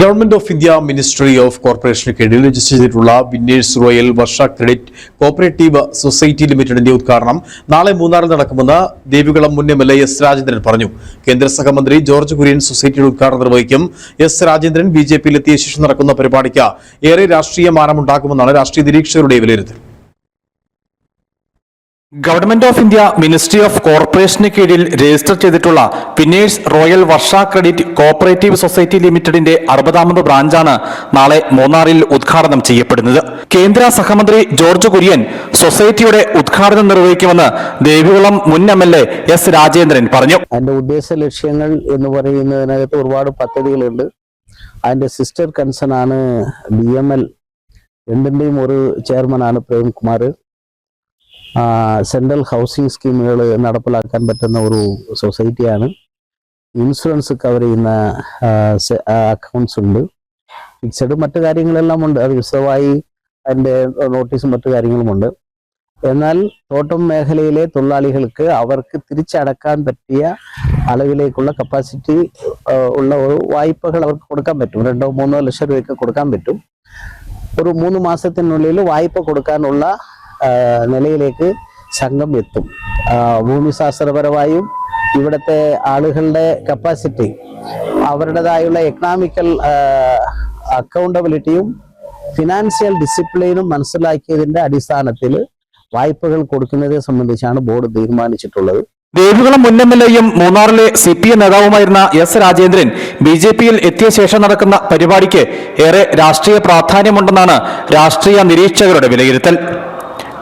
Government of India ministry of corporation കീഴിൽ register ചെയ്തിട്ടുള്ള winners royal Varsha credit cooperative society ലിമിറ്റഡിന്റെ ഉദ്ഘാടനം നാളെ മൂന്നാറിൽ നടക്കുമെന്ന് ദേവികുളം മുൻ എം എൽ എസ് രാജേന്ദ്രൻ പറഞ്ഞു. കേന്ദ്ര സഹമന്ത്രി ജോർജ് കുര്യൻ സൊസൈറ്റിയുടെ ഉദ്ഘാടനം നിർവഹിക്കും. എസ് രാജേന്ദ്രൻ ബി ജെ ശേഷം നടക്കുന്ന പരിപാടിക്ക് ഏറെ രാഷ്ട്രീയ മാനമുണ്ടാക്കുമെന്നാണ് രാഷ്ട്രീയ നിരീക്ഷകരുടെ വിലയിരുത്തൽ. Government of India ministry of corporation കീഴിൽ രജിസ്റ്റർ ചെയ്തിട്ടുള്ള winners royal Varsha credit cooperative society ലിമിറ്റഡിന്റെ അറുപതാമത് ബ്രാഞ്ചാണ് നാളെ മൂന്നാറിൽ ഉദ്ഘാടനം ചെയ്യപ്പെടുന്നത്. കേന്ദ്ര സഹമന്ത്രി ജോർജ് കുര്യൻ സൊസൈറ്റിയുടെ ഉദ്ഘാടനം നിർവഹിക്കുമെന്ന് ദേവികുളം മുൻ M L A S Rajendran പറഞ്ഞു. അതിന്റെ ഉദ്ദേശ ലക്ഷ്യങ്ങൾ എന്ന് പറയുന്നതിനകത്ത് ഒരുപാട് പദ്ധതികളുണ്ട്. അതിന്റെ സിസ്റ്റർ കൺസേൺ ആണ് ബി എം എൽ. രണ്ടിന്റെയും ഒരു ചെയർമാനാണ് പ്രേംകുമാർ. സെൻട്രൽ ഹൗസിംഗ് സ്കീമുകൾ നടപ്പിലാക്കാൻ പറ്റുന്ന ഒരു സൊസൈറ്റിയാണ്. ഇൻഷുറൻസ് കവർ ചെയ്യുന്ന അക്കൗണ്ട്സ് ഉണ്ട്. ഫിക്സഡ് മറ്റു കാര്യങ്ങളെല്ലാം ഉണ്ട്. അത് വിശദമായി അതിന്റെ നോട്ടീസും മറ്റു കാര്യങ്ങളുമുണ്ട് എന്നാൽ തോട്ടം മേഖലയിലെ തൊഴിലാളികൾക്ക് അവർക്ക് തിരിച്ചടക്കാൻ പറ്റിയ അളവിലേക്കുള്ള കപ്പാസിറ്റി ഉള്ള ഒരു വായ്പകൾ അവർക്ക് കൊടുക്കാൻ പറ്റും. രണ്ടോ മൂന്നോ ലക്ഷം രൂപയൊക്കെ കൊടുക്കാൻ പറ്റും. ഒരു മൂന്ന് മാസത്തിനുള്ളിൽ വായ്പ കൊടുക്കാനുള്ള നിലയിലേക്ക് സംഘം എത്തും. ഭൂമിശാസ്ത്രപരമായും ഇവിടുത്തെ ആളുകളുടെ കപ്പാസിറ്റി അവരുടേതായുള്ള എക്കണോമിക്കൽ അക്കൗണ്ടബിലിറ്റിയും ഫിനാൻഷ്യൽ ഡിസിപ്ലിനും മനസ്സിലാക്കിയതിന്റെ അടിസ്ഥാനത്തിൽ വായ്പകൾ കൊടുക്കുന്നതിനെ സംബന്ധിച്ചാണ് ബോർഡ് തീരുമാനിച്ചിട്ടുള്ളത്. ദേവികുളം എയും മൂന്നാറിലെ സി പി എം നേതാവുമായിരുന്ന എസ് രാജേന്ദ്രൻ ബി ജെ പിയിൽ എത്തിയ ശേഷം നടക്കുന്ന പരിപാടിക്ക് ഏറെ രാഷ്ട്രീയ പ്രാധാന്യമുണ്ടെന്നാണ് രാഷ്ട്രീയ നിരീക്ഷകരുടെ വിലയിരുത്തൽ.